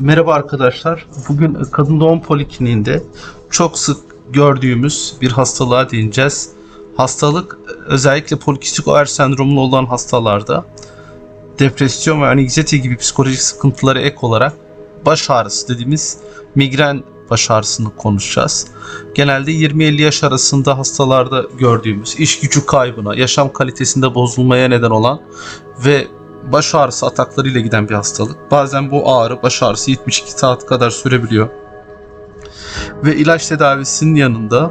Merhaba arkadaşlar. Bugün kadın doğum polikliniğinde çok sık gördüğümüz bir hastalığa değineceğiz. Hastalık özellikle polikistik over sendromlu olan hastalarda depresyon ve anksiyete gibi psikolojik sıkıntılara ek olarak baş ağrısı dediğimiz migren baş ağrısını konuşacağız. Genelde 20-50 yaş arasında hastalarda gördüğümüz iş gücü kaybına, yaşam kalitesinde bozulmaya neden olan ve baş ağrısı ataklarıyla giden bir hastalık. Bazen bu ağrı, baş ağrısı 72 saat kadar sürebiliyor. Ve ilaç tedavisinin yanında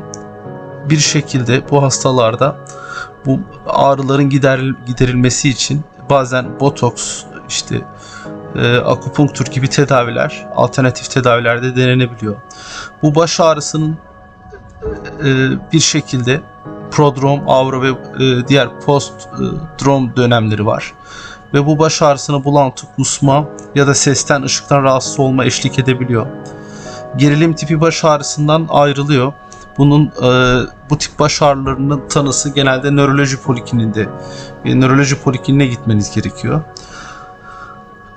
bir şekilde bu hastalarda bu ağrıların gider, giderilmesi için bazen botoks, işte e, akupunktur gibi tedaviler, alternatif tedavilerde denenebiliyor. Bu baş ağrısının e, bir şekilde prodrom, avro ve e, diğer postdrom dönemleri var ve bu baş ağrısına bulantı, kusma ya da sesten, ışıktan rahatsız olma eşlik edebiliyor. Gerilim tipi baş ağrısından ayrılıyor. Bunun e, bu tip baş ağrılarının tanısı genelde nöroloji polikliniğinde. Bir nöroloji polikliniğine gitmeniz gerekiyor.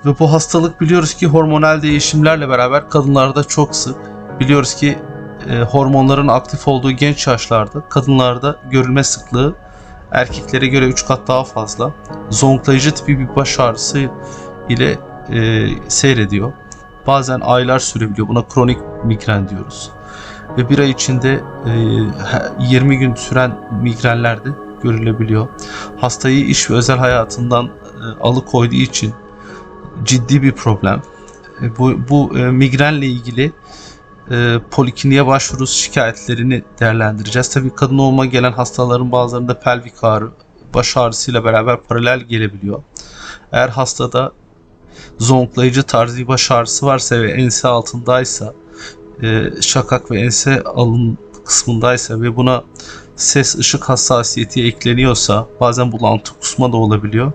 Ve bu hastalık biliyoruz ki hormonal değişimlerle beraber kadınlarda çok sık. Biliyoruz ki e, hormonların aktif olduğu genç yaşlarda kadınlarda görülme sıklığı erkeklere göre 3 kat daha fazla. Zonklayıcı tipi bir baş ağrısı ile e, seyrediyor. Bazen aylar sürebiliyor. Buna kronik migren diyoruz. Ve bir ay içinde e, 20 gün süren migrenler de görülebiliyor. Hastayı iş ve özel hayatından e, alıkoyduğu için ciddi bir problem. E, bu bu e, migrenle ilgili e, polikliniğe başvuru şikayetlerini değerlendireceğiz. Tabii kadın doğuma gelen hastaların bazılarında pelvik ağrı, baş ağrısıyla beraber paralel gelebiliyor. Eğer hastada zonklayıcı tarzı baş ağrısı varsa ve ense altındaysa, e, şakak ve ense alın kısmındaysa ve buna ses ışık hassasiyeti ekleniyorsa bazen bulantı kusma da olabiliyor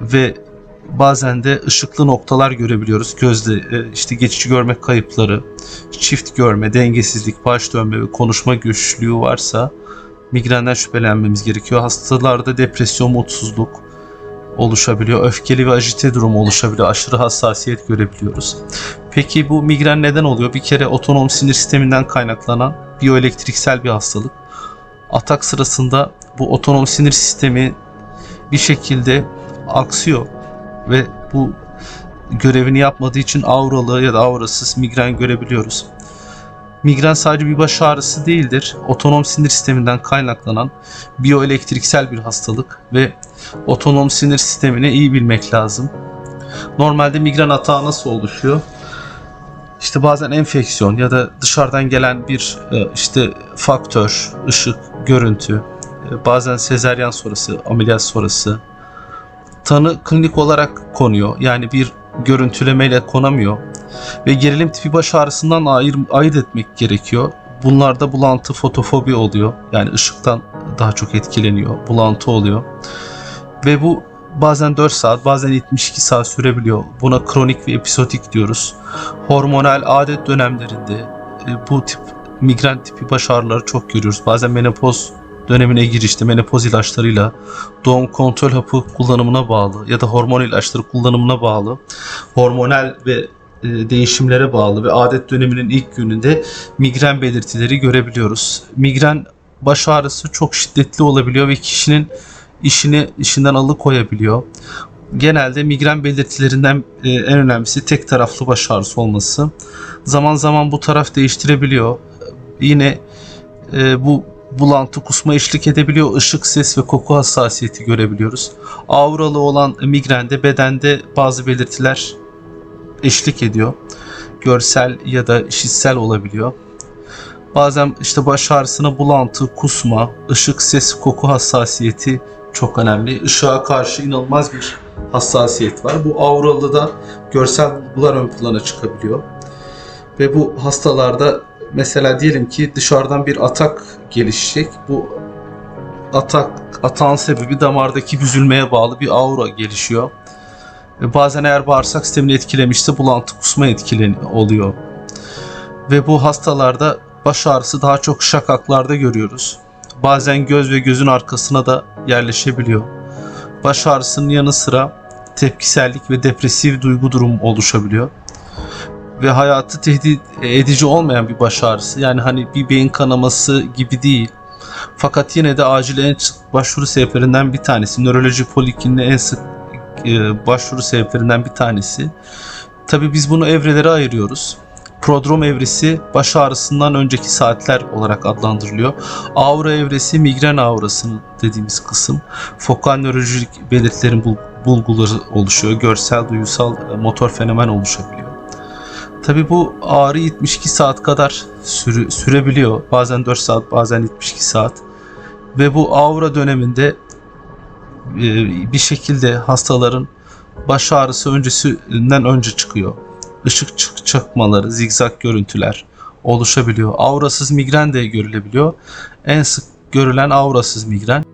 ve bazen de ışıklı noktalar görebiliyoruz. Gözde e, işte geçici görme kayıpları, çift görme, dengesizlik, baş dönme ve konuşma güçlüğü varsa migrenden şüphelenmemiz gerekiyor. Hastalarda depresyon, mutsuzluk oluşabiliyor. Öfkeli ve ajite durumu oluşabiliyor. Aşırı hassasiyet görebiliyoruz. Peki bu migren neden oluyor? Bir kere otonom sinir sisteminden kaynaklanan biyoelektriksel bir hastalık. Atak sırasında bu otonom sinir sistemi bir şekilde aksıyor ve bu görevini yapmadığı için auralı ya da aurasız migren görebiliyoruz. Migren sadece bir baş ağrısı değildir. Otonom sinir sisteminden kaynaklanan biyoelektriksel bir hastalık ve otonom sinir sistemini iyi bilmek lazım. Normalde migren atağı nasıl oluşuyor? İşte bazen enfeksiyon ya da dışarıdan gelen bir e, işte faktör, ışık, görüntü, e, bazen sezeryan sonrası, ameliyat sonrası, tanı klinik olarak konuyor. Yani bir görüntülemeyle konamıyor. Ve gerilim tipi baş ağrısından ayır, ayırt etmek gerekiyor. Bunlarda bulantı, fotofobi oluyor. Yani ışıktan daha çok etkileniyor. Bulantı oluyor. Ve bu bazen 4 saat, bazen 72 saat sürebiliyor. Buna kronik ve episodik diyoruz. Hormonal adet dönemlerinde e, bu tip migren tipi baş ağrıları çok görüyoruz. Bazen menopoz dönemine girişte menopoz ilaçlarıyla doğum kontrol hapı kullanımına bağlı ya da hormon ilaçları kullanımına bağlı hormonal ve e, değişimlere bağlı ve adet döneminin ilk gününde migren belirtileri görebiliyoruz. Migren baş ağrısı çok şiddetli olabiliyor ve kişinin işini işinden alıkoyabiliyor. Genelde migren belirtilerinden e, en önemlisi tek taraflı baş ağrısı olması. Zaman zaman bu taraf değiştirebiliyor. Yine e, bu bulantı, kusma eşlik edebiliyor. Işık, ses ve koku hassasiyeti görebiliyoruz. Auralı olan migrende bedende bazı belirtiler eşlik ediyor. Görsel ya da işitsel olabiliyor. Bazen işte baş ağrısına bulantı, kusma, ışık, ses, koku hassasiyeti çok önemli. Işığa karşı inanılmaz bir hassasiyet var. Bu auralı da görsel bulgular ön plana çıkabiliyor. Ve bu hastalarda mesela diyelim ki dışarıdan bir atak gelişecek. Bu atak atağın sebebi damardaki büzülmeye bağlı bir aura gelişiyor. Ve bazen eğer bağırsak sistemini etkilemişse bulantı kusma etkileni oluyor. Ve bu hastalarda baş ağrısı daha çok şakaklarda görüyoruz. Bazen göz ve gözün arkasına da yerleşebiliyor. Baş ağrısının yanı sıra tepkisellik ve depresif duygu durumu oluşabiliyor. Ve hayatı tehdit edici olmayan bir baş ağrısı. Yani hani bir beyin kanaması gibi değil. Fakat yine de acil en sık başvuru sebeplerinden bir tanesi. Nöroloji polikliniğine en sık e, başvuru sebeplerinden bir tanesi. Tabii biz bunu evrelere ayırıyoruz. Prodrom evresi baş ağrısından önceki saatler olarak adlandırılıyor. Aura evresi migren aurasının dediğimiz kısım. Fokal nörolojik belirtilerin bul- bulguları oluşuyor. Görsel, duyusal, e, motor fenomen oluşabiliyor. Tabii bu ağrı 72 saat kadar sürü- sürebiliyor. Bazen 4 saat, bazen 72 saat. Ve bu aura döneminde e, bir şekilde hastaların baş ağrısı öncesinden önce çıkıyor. Işık çık çakmaları, zigzag görüntüler oluşabiliyor. Aurasız migren de görülebiliyor. En sık görülen aurasız migren.